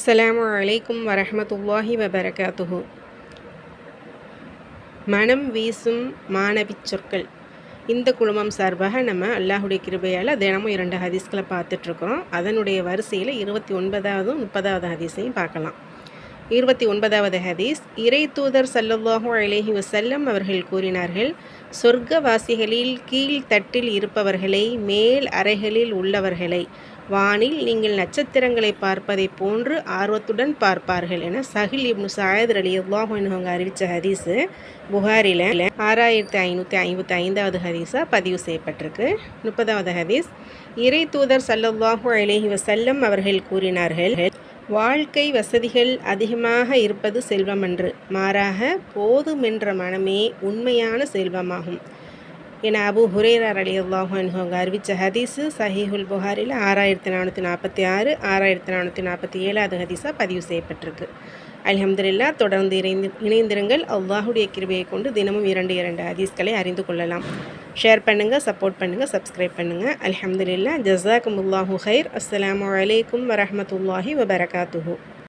அஸ்ஸலாமு அலைக்கும் வரஹமத்துல்லாஹி வபரகாத்துஹு. மனம் வீசும் மாணவிச் சொற்கள். இந்த குழுமம் சார்பாக நம்ம அல்லாஹுடைய கிருபையால் தினமும் இரண்டு ஹதீஸ்களை பார்த்துட்ருக்குறோம். அதனுடைய வரிசையில் இருபத்தி ஒன்பதாவது முப்பதாவது ஹதீஸையும் பார்க்கலாம். இருபத்தி ஒன்பதாவது ஹதீஸ் இறை தூதர் சல்லுல்லாஹூ அலேஹி வசல்லம் அவர்கள் கூறினார்கள் சொர்க்கவாசிகளில் கீழ் தட்டில் இருப்பவர்களை மேல் அறைகளில் உள்ளவர்களை வானில் நீங்கள் நட்சத்திரங்களை பார்ப்பதை போன்று ஆர்வத்துடன் பார்ப்பார்கள் என சஹில் இப்னு சாயத் அலி அல்லாஹ் அவங்க அறிவித்த ஹதீஸு புகாரில் ஆறாயிரத்தி ஐநூற்றி ஐம்பத்தி ஐந்தாவது ஹதீஸாக பதிவு செய்யப்பட்டிருக்கு. முப்பதாவது ஹதீஸ் இறை தூதர் சல்லல்லாஹு அலேஹி வசல்லம் அவர்கள் கூறினார்கள் வாழ்க்கை வசதிகள் அதிகமாக இருப்பது செல்வமன்று மாறாக போதுமென்ற மனமே உண்மையான செல்வமாகும். என அபு ஹுரேரார் அலி அல்லாஹன் அவங்க அறிவித்த ஹதீஸு சஹீஹுல் புகாரில் ஆறாயிரத்தி நானூற்றி நாற்பத்தி ஆறு ஆறாயிரத்தி நானூற்றி நாற்பத்தி ஏழாவது ஹதீஸாக பதிவு செய்யப்பட்டிருக்கு. அலமதுல்லா தொடர்ந்து இணைந்து இணைந்திருங்கள். அல்லாஹுடைய கிருபையை கொண்டு தினமும் இரண்டு இரண்டு ஹதீஸ்களை அறிந்து கொள்ளலாம். ஷேர் பண்ணுங்கள் சப்போர்ட் பண்ணுங்கள் சப்ஸ்கிரைப் பண்ணுங்கள் அலமதுல்லா ஜசாக்குமுல்லாஹு ஹைர் அஸ்லாம் வலைக்கம் வரமத்துல்லாஹி வபரகாத்துஹூ.